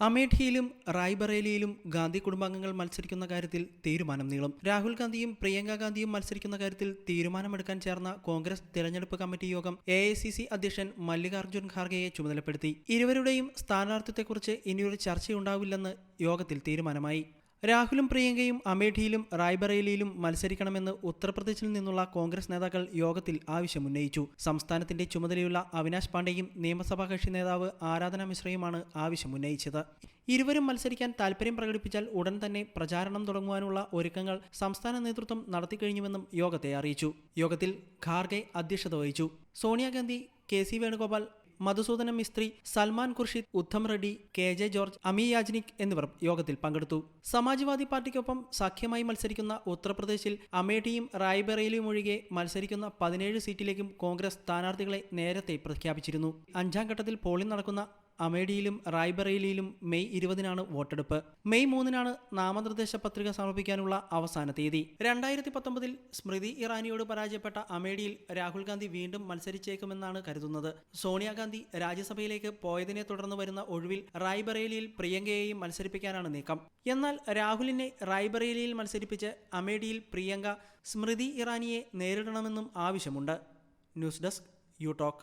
അമേഠിയിലും റായ്ബറേലിയിലും ഗാന്ധി കുടുംബാംഗങ്ങൾ മത്സരിക്കുന്ന കാര്യത്തിൽ തീരുമാനം നീളും. രാഹുൽ ഗാന്ധിയും പ്രിയങ്ക ഗാന്ധിയും മത്സരിക്കുന്ന കാര്യത്തിൽ തീരുമാനമെടുക്കാൻ ചേർന്ന കോൺഗ്രസ് തെരഞ്ഞെടുപ്പ് കമ്മിറ്റി യോഗം എ അധ്യക്ഷൻ മല്ലികാർജുൻ ഖാർഗെയെ ചുമതലപ്പെടുത്തി. ഇരുവരുടെയും സ്ഥാനാർത്ഥിത്വത്തെക്കുറിച്ച് ഇനിയൊരു ചർച്ചയുണ്ടാവില്ലെന്ന് യോഗത്തിൽ തീരുമാനമായി. രാഹുലും പ്രിയങ്കയും അമേഠിയിലും റായ്ബറേലിയിലും മത്സരിക്കണമെന്ന് ഉത്തർപ്രദേശിൽ നിന്നുള്ള കോൺഗ്രസ് നേതാക്കൾ യോഗത്തിൽ ആവശ്യമുന്നയിച്ചു. സംസ്ഥാനത്തിന്റെ ചുമതലയുള്ള അവിനാശ് പാണ്ഡെയും നിയമസഭാ കക്ഷി നേതാവ് ആരാധന മിശ്രയുമാണ് ആവശ്യമുന്നയിച്ചത്. ഇരുവരും മത്സരിക്കാൻ താൽപര്യം പ്രകടിപ്പിച്ചാൽ ഉടൻ തന്നെ പ്രചാരണം തുടങ്ങുവാനുള്ള ഒരുക്കങ്ങൾ സംസ്ഥാന നേതൃത്വം നടത്തിക്കഴിഞ്ഞുവെന്നും യോഗത്തെ അറിയിച്ചു. യോഗത്തിൽ ഖാർഗെ അധ്യക്ഷത വഹിച്ചു. Sonia Gandhi K C Venugopal Madhusudana Mistry Salman Khurshid Udham Reddy K J George അമി യാജ്നിക് എന്നിവർ യോഗത്തിൽ പങ്കെടുത്തു. സമാജ്വാദി പാർട്ടിക്കൊപ്പം സഖ്യമായി മത്സരിക്കുന്ന ഉത്തർപ്രദേശിൽ അമേഠിയും റായ്ബറേലിയും ഒഴികെ മത്സരിക്കുന്ന പതിനേഴ് സീറ്റിലേക്കും കോൺഗ്രസ് സ്ഥാനാർത്ഥികളെ നേരത്തെ പ്രഖ്യാപിച്ചിരുന്നു. അഞ്ചാം ഘട്ടത്തിൽ പോളിംഗ് നടക്കുന്ന അമേഠിയിലും റായ്ബറേലിയിലും മെയ് ഇരുപതിനാണ് വോട്ടെടുപ്പ്. മെയ് മൂന്നിനാണ് നാമനിർദ്ദേശ പത്രിക സമർപ്പിക്കാനുള്ള അവസാന തീയതി. രണ്ടായിരത്തി പത്തൊമ്പതിൽ സ്മൃതി ഇറാനിയോട് പരാജയപ്പെട്ട അമേഠിയിൽ രാഹുൽ ഗാന്ധി വീണ്ടും മത്സരിച്ചേക്കുമെന്നാണ് കരുതുന്നത്. സോണിയാഗാന്ധി രാജ്യസഭയിലേക്ക് പോയതിനെ തുടർന്ന് വരുന്ന ഒഴിവിൽ റായ്ബറേലിയിൽ പ്രിയങ്കയെയും മത്സരിപ്പിക്കാനാണ് നീക്കം. എന്നാൽ രാഹുലിനെ റായ്ബറേലിയിൽ മത്സരിപ്പിച്ച് അമേഠിയിൽ പ്രിയങ്ക സ്മൃതി ഇറാനിയെ നേരിടണമെന്നും ആവശ്യമുണ്ട്. News desk you talk.